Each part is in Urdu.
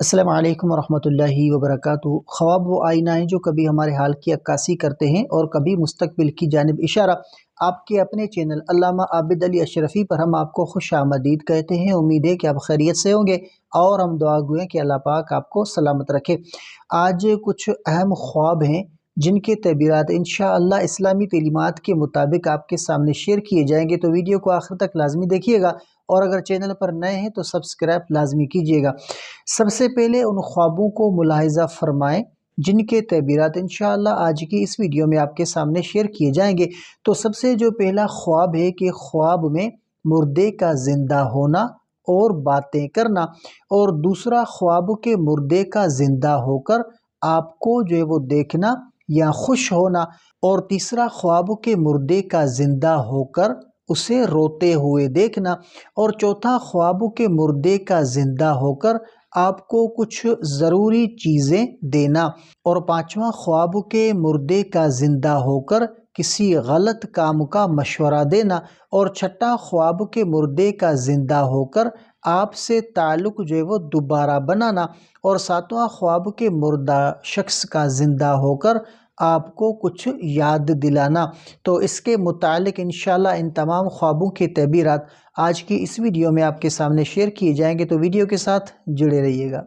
السلام علیکم ورحمۃ اللہ وبرکاتہ۔ خواب وہ آئینہ ہیں جو کبھی ہمارے حال کی عکاسی کرتے ہیں اور کبھی مستقبل کی جانب اشارہ۔ آپ کے اپنے چینل علامہ عابد علی اشرفی پر ہم آپ کو خوش آمدید کہتے ہیں۔ امید ہے کہ آپ خیریت سے ہوں گے اور ہم دعا گوئیں کہ اللہ پاک آپ کو سلامت رکھے۔ آج کچھ اہم خواب ہیں۔ جن کے تعبیرات انشاءاللہ اسلامی تعلیمات کے مطابق آپ کے سامنے شیئر کیے جائیں گے، تو ویڈیو کو آخر تک لازمی دیکھیے گا اور اگر چینل پر نئے ہیں تو سبسکرائب لازمی کیجیے گا۔ سب سے پہلے ان خوابوں کو ملاحظہ فرمائیں جن کے تعبیرات انشاءاللہ آج کی اس ویڈیو میں آپ کے سامنے شیئر کیے جائیں گے۔ تو سب سے جو پہلا خواب ہے کہ خواب میں مردے کا زندہ ہونا اور باتیں کرنا، اور دوسرا خواب کے مردے کا زندہ ہو کر آپ کو جو ہے وہ دیکھنا یا خوش ہونا اور تیسرا خواب کے مردے کا زندہ ہو کر اسے روتے ہوئے دیکھنا اور چوتھا خواب کے مردے کا زندہ ہو کر آپ کو کچھ ضروری چیزیں دینا اور پانچواں خواب کے مردے کا زندہ ہو کر کسی غلط کام کا مشورہ دینا اور چھٹا خواب کے مردے کا زندہ ہو کر آپ سے تعلق جو ہے وہ دوبارہ بنانا اور ساتواں خواب کے مردہ شخص کا زندہ ہو کر آپ کو کچھ یاد دلانا۔ تو اس کے متعلق انشاءاللہ ان تمام خوابوں کے تعبیرات آج کی اس ویڈیو میں آپ کے سامنے شیئر کیے جائیں گے۔ تو ویڈیو کے ساتھ جڑے رہیے گا۔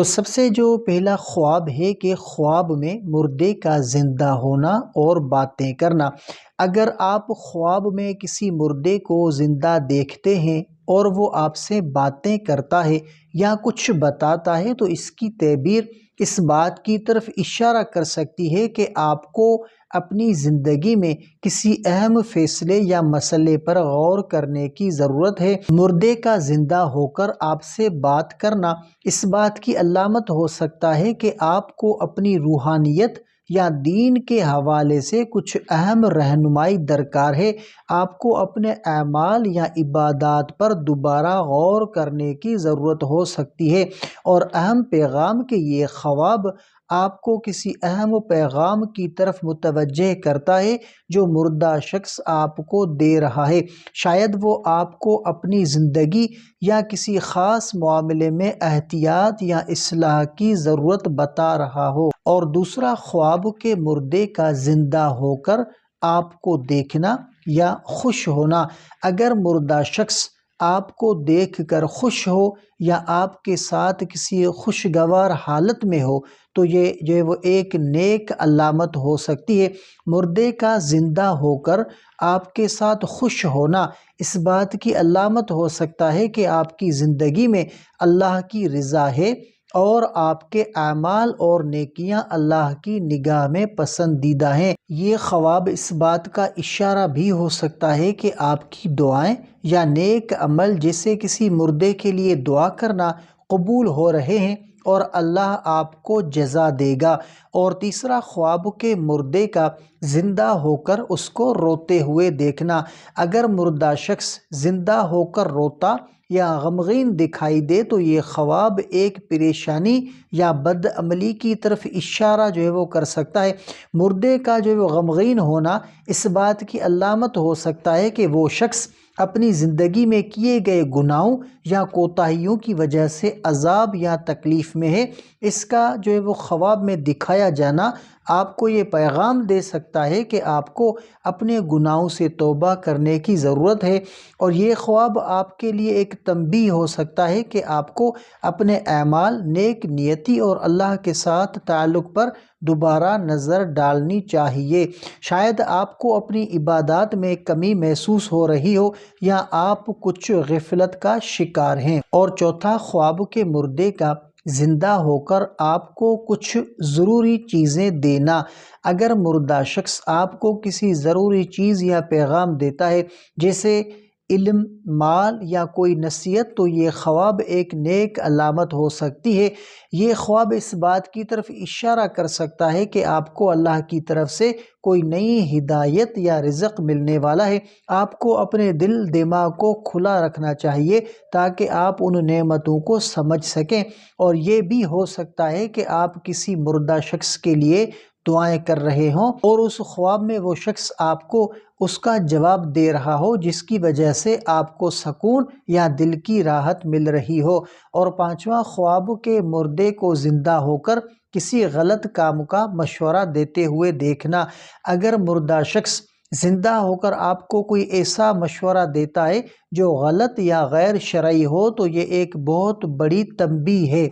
تو سب سے جو پہلا خواب ہے کہ خواب میں مردے کا زندہ ہونا اور باتیں کرنا۔ اگر آپ خواب میں کسی مردے کو زندہ دیکھتے ہیں اور وہ آپ سے باتیں کرتا ہے یا کچھ بتاتا ہے تو اس کی تعبیر اس بات کی طرف اشارہ کر سکتی ہے کہ آپ کو اپنی زندگی میں کسی اہم فیصلے یا مسئلے پر غور کرنے کی ضرورت ہے۔ مردے کا زندہ ہو کر آپ سے بات کرنا اس بات کی علامت ہو سکتا ہے کہ آپ کو اپنی روحانیت یا دین کے حوالے سے کچھ اہم رہنمائی درکار ہے، آپ کو اپنے اعمال یا عبادات پر دوبارہ غور کرنے کی ضرورت ہو سکتی ہے۔ اور اہم پیغام کے یہ خواب آپ کو کسی اہم پیغام کی طرف متوجہ کرتا ہے جو مردہ شخص آپ کو دے رہا ہے۔ شاید وہ آپ کو اپنی زندگی یا کسی خاص معاملے میں احتیاط یا اصلاح کی ضرورت بتا رہا ہو۔ اور دوسرا خواب کے مردے کا زندہ ہو کر آپ کو دیکھنا یا خوش ہونا۔ اگر مردہ شخص آپ کو دیکھ کر خوش ہو یا آپ کے ساتھ کسی خوشگوار حالت میں ہو، تو یہ جو ہے وہ ایک نیک علامت ہو سکتی ہے۔ مردے کا زندہ ہو کر آپ کے ساتھ خوش ہونا اس بات کی علامت ہو سکتا ہے کہ آپ کی زندگی میں اللہ کی رضا ہے۔ اور آپ کے اعمال اور نیکیاں اللہ کی نگاہ میں پسندیدہ ہیں۔ یہ خواب اس بات کا اشارہ بھی ہو سکتا ہے کہ آپ کی دعائیں یا نیک عمل جیسے کسی مردے کے لیے دعا کرنا قبول ہو رہے ہیں اور اللہ آپ کو جزا دے گا۔ اور تیسرا، خواب کے مردے کا زندہ ہو کر اس کو روتے ہوئے دیکھنا۔ اگر مردہ شخص زندہ ہو کر روتا یا غمغین دکھائی دے تو یہ خواب ایک پریشانی یا بد عملی کی طرف اشارہ جو ہے وہ کر سکتا ہے۔ مردے کا جو ہے وہ غمغین ہونا اس بات کی علامت ہو سکتا ہے کہ وہ شخص اپنی زندگی میں کیے گئے گناہوں یا کوتاہیوں کی وجہ سے عذاب یا تکلیف میں ہے۔ اس کا جو ہے وہ خواب میں دکھایا جانا آپ کو یہ پیغام دے سکتا ہے کہ آپ کو اپنے گناہوں سے توبہ کرنے کی ضرورت ہے اور یہ خواب آپ کے لیے ایک تنبیہ ہو سکتا ہے کہ آپ کو اپنے اعمال نیک نیتی اور اللہ کے ساتھ تعلق پر دوبارہ نظر ڈالنی چاہیے۔ شاید آپ کو اپنی عبادات میں کمی محسوس ہو رہی ہو یا آپ کچھ غفلت کا شکار ہیں۔ اور چوتھا خواب کے مردے کا زندہ ہو کر آپ کو کچھ ضروری چیزیں دینا۔ اگر مردہ شخص آپ کو کسی ضروری چیز یا پیغام دیتا ہے، جیسے علم، مال یا کوئی نصیحت تو یہ خواب ایک نیک علامت ہو سکتی ہے۔ یہ خواب اس بات کی طرف اشارہ کر سکتا ہے کہ آپ کو اللہ کی طرف سے کوئی نئی ہدایت یا رزق ملنے والا ہے۔ آپ کو اپنے دل، دماغ کو کھلا رکھنا چاہیے تاکہ آپ ان نعمتوں کو سمجھ سکیں۔ اور یہ بھی ہو سکتا ہے کہ آپ کسی مردہ شخص کے لیے دعائیں کر رہے ہوں اور اس خواب میں وہ شخص آپ کو اس کا جواب دے رہا ہو جس کی وجہ سے آپ کو سکون یا دل کی راحت مل رہی ہو۔ اور پانچواں خواب کے مردے کو زندہ ہو کر کسی غلط کام کا مشورہ دیتے ہوئے دیکھنا۔ اگر مردہ شخص زندہ ہو کر آپ کو کوئی ایسا مشورہ دیتا ہے جو غلط یا غیر شرعی ہو، تو یہ ایک بہت بڑی تنبیہ ہے۔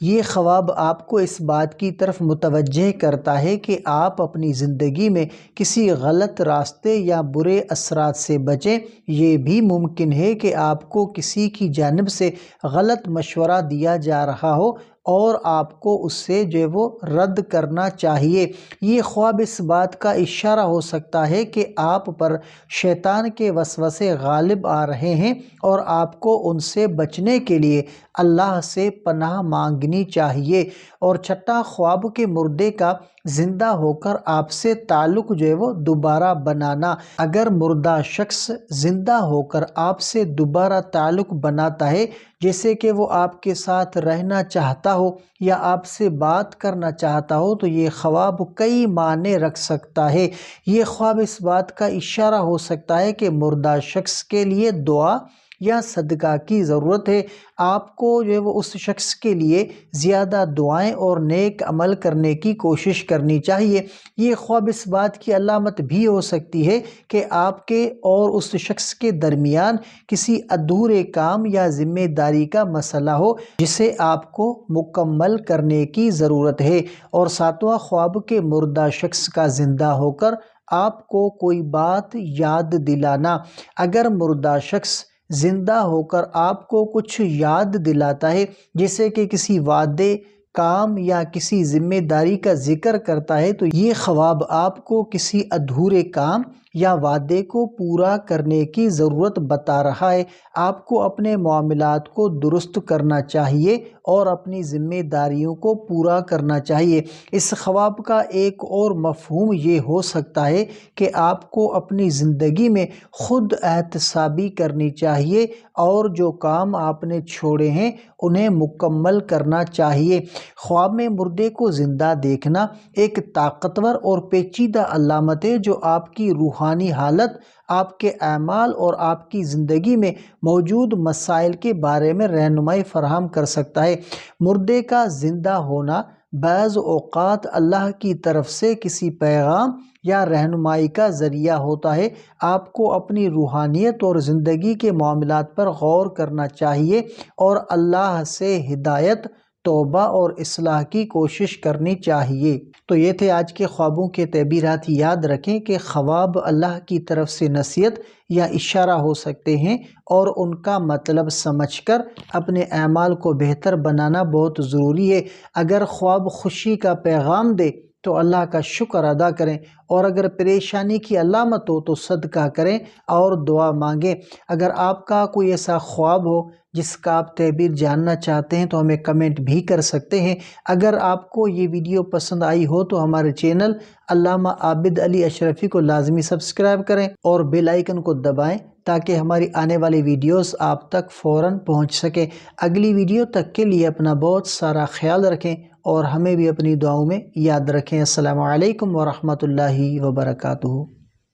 یہ خواب آپ کو اس بات کی طرف متوجہ کرتا ہے کہ آپ اپنی زندگی میں کسی غلط راستے یا برے اثرات سے بچیں۔ یہ بھی ممکن ہے کہ آپ کو کسی کی جانب سے غلط مشورہ دیا جا رہا ہو۔ اور آپ کو اس سے جو ہے وہ رد کرنا چاہیے۔ یہ خواب اس بات کا اشارہ ہو سکتا ہے کہ آپ پر شیطان کے وسوسے غالب آ رہے ہیں اور آپ کو ان سے بچنے کے لیے اللہ سے پناہ مانگنی چاہیے۔ اور چھٹا خواب کے مردے کا زندہ ہو کر آپ سے تعلق جو ہے وہ دوبارہ بنانا۔ اگر مردہ شخص زندہ ہو کر آپ سے دوبارہ تعلق بناتا ہے جیسے کہ وہ آپ کے ساتھ رہنا چاہتا ہو یا آپ سے بات کرنا چاہتا ہو، تو یہ خواب کئی معنی رکھ سکتا ہے۔ یہ خواب اس بات کا اشارہ ہو سکتا ہے کہ مردہ شخص کے لیے دعا یا صدقہ کی ضرورت ہے، آپ کو جو ہے وہ اس شخص کے لیے زیادہ دعائیں اور نیک عمل کرنے کی کوشش کرنی چاہیے۔ یہ خواب اس بات کی علامت بھی ہو سکتی ہے کہ آپ کے اور اس شخص کے درمیان کسی ادھورے کام یا ذمہ داری کا مسئلہ ہو، جسے آپ کو مکمل کرنے کی ضرورت ہے۔ اور ساتواں خواب کے مردہ شخص کا زندہ ہو کر آپ کو کوئی بات یاد دلانا۔ اگر مردہ شخص زندہ ہو کر آپ کو کچھ یاد دلاتا ہے، جیسے کہ کسی وعدے، کام یا کسی ذمہ داری کا ذکر کرتا ہے، تو یہ خواب آپ کو کسی ادھورے کام یا وعدے کو پورا کرنے کی ضرورت بتا رہا ہے۔ آپ کو اپنے معاملات کو درست کرنا چاہیے اور اپنی ذمہ داریوں کو پورا کرنا چاہیے۔ اس خواب کا ایک اور مفہوم یہ ہو سکتا ہے کہ آپ کو اپنی زندگی میں خود احتسابی کرنی چاہیے اور جو کام آپ نے چھوڑے ہیں انہیں مکمل کرنا چاہیے۔ خواب میں مردے کو زندہ دیکھنا ایک طاقتور اور پیچیدہ علامت ہے جو آپ کی روح روحانی حالت آپ کے اعمال اور آپ کی زندگی میں موجود مسائل کے بارے میں رہنمائی فراہم کر سکتا ہے۔ مردے کا زندہ ہونا بعض اوقات اللہ کی طرف سے کسی پیغام یا رہنمائی کا ذریعہ ہوتا ہے۔ آپ کو اپنی روحانیت اور زندگی کے معاملات پر غور کرنا چاہیے اور اللہ سے ہدایت توبہ اور اصلاح کی کوشش کرنی چاہیے۔ تو یہ تھے آج کے خوابوں کے تعبیرات۔ یاد رکھیں کہ خواب اللہ کی طرف سے نصیحت یا اشارہ ہو سکتے ہیں اور ان کا مطلب سمجھ کر اپنے اعمال کو بہتر بنانا بہت ضروری ہے۔ اگر خواب خوشی کا پیغام دے تو اللہ کا شکر ادا کریں اور اگر پریشانی کی علامت ہو تو صدقہ کریں اور دعا مانگیں۔ اگر آپ کا کوئی ایسا خواب ہو جس کا آپ تعبیر جاننا چاہتے ہیں تو ہمیں کمنٹ بھی کر سکتے ہیں۔ اگر آپ کو یہ ویڈیو پسند آئی ہو تو ہمارے چینل علامہ عابد علی اشرفی کو لازمی سبسکرائب کریں اور بیل آئیکن کو دبائیں تاکہ ہماری آنے والی ویڈیوز آپ تک فوراً پہنچ سکیں۔ اگلی ویڈیو تک کے لیے اپنا بہت سارا خیال رکھیں۔ اور ہمیں بھی اپنی دعاؤں میں یاد رکھیں۔ السلام علیکم ورحمۃ اللہ وبرکاتہ۔